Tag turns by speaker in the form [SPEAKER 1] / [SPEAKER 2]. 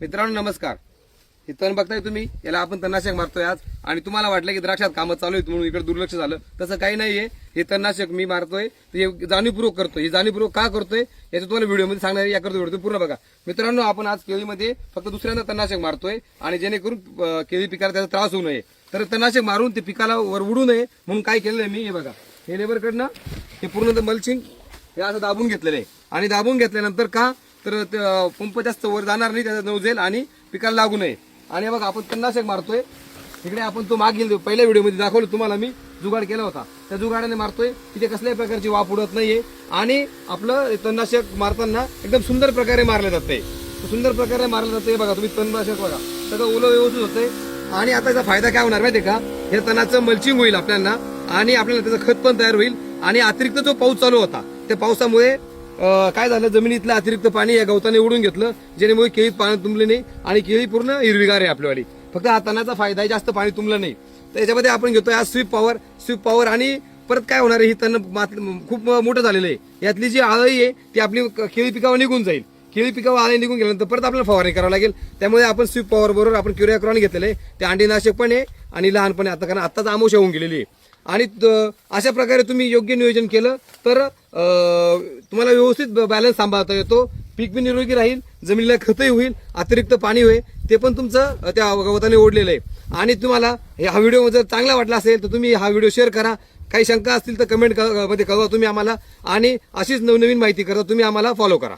[SPEAKER 1] मित्रांनो नमस्कार. हे तण बघताय तुम्ही? याला आपण तणनाशक मारतोय आज. आणि तुम्हाला वाटलं की द्राक्षात कामं चालू आहेत म्हणून इकडे दुर्लक्ष झालं. तसं काही नाहीये. हे तणनाशक मी मारतोय. हे जाणीवपूर्वक करतोय. हे जाणीवपूर्वक का करतोय? याचं तुम्हाला व्हिडिओमध्ये सांगणार या करतो व्हिडिओ पूर्ण बघा. मित्रांनो आपण आज केळीमध्ये फक्त दुसऱ्यांदा तणनाशक मारतोय. आणि जेणेकरून केळी पिकाला त्याचा त्रास होऊ नये. तर तणनाशक मारून ते पिकाला वर उडू नये म्हणून काय केलेलं आहे मी हे बघा. हे लेबरकडनं हे पूर्ण मल्चिंग हे असं दाबून घेतलेलं आहे. आणि दाबून घेतल्यानंतर का? तर ते, पंप जास्त वर जाणार नाही त्याचा नवजेल आणि पिकाला लागू नये. आणि बघा आपण तणनाशक मारतोय. इकडे आपण तो मागील पहिल्या व्हिडिओमध्ये दाखवलं तुम्हाला मी जुगाड केला होता. त्या जुगाडाने मारतोय. तिथे कसल्याही प्रकारची वाफ उडत नाहीये. आणि आपलं तणनाशक मारताना एकदम सुंदर प्रकारे मारलं जाते. सुंदर प्रकारे मारलं जातं. हे बघा तुम्ही तणनाशक बघा. सगळं ओलं व्यवस्थित होतंय. आणि आता याचा फायदा काय होणार माहिती का? हे तणाचं मल्चिंग होईल आपल्याला. आणि आपल्याला त्याचं खत पण तयार होईल. आणि अतिरिक्त जो पाऊस चालू होता त्या पावसामुळे काय झालं? जमिनीतलं अतिरिक्त पाणी या गवताने उडून घेतलं. जेणेमुळे केळीत पाणी तुंबले नाही आणि केळी पूर्ण हिरवीगार आहे आपल्यावाली. फक्त हा तणाचा फायदा आहे जास्त पाणी तुंबलं नाही. तर याच्यामध्ये आपण घेतोय आज स्वीप पॉवर स्वीप पॉवर आणि परत काय होणार आहे? ही तण मात- खूप मोठं झालेलं आहे. यातली जी आळी आहे ती आपली केळी पिकावर निघून जाईल. केळी पिकावर आळी निघून गेल्यानंतर परत आपल्याला फवारणी करावं लागेल. त्यामुळे आपण स्वीप पॉवर बरोबर आपण क्युरियाक्रॉन घेतलेलं आहे. ते अंडीनाशक पण आहे आणि लहानपणे आता कारण आताच आमोश होऊन गेलेली आहे. आणि त- अशा प्रकारे तुम्ही योग्य नियोजन केलं तर तुम्हाला व्यवस्थित बॅलन्स सांभाळता येतो. पीक बी निरोगी राहील जमिनीला खतही होईल अतिरिक्त पाणी होईल. ते पण तुमचं त्या गवताने ओढलेलं आहे. आणि तुम्हाला हे- हा व्हिडिओ जर चांगला वाटला असेल तर तुम्ही हा व्हिडिओ शेअर करा. काही शंका असतील तर कमेंटमध्ये कळवा तुम्ही आम्हाला. आणि अशीच नवनवीन माहिती करता तुम्ही आम्हाला फॉलो करा.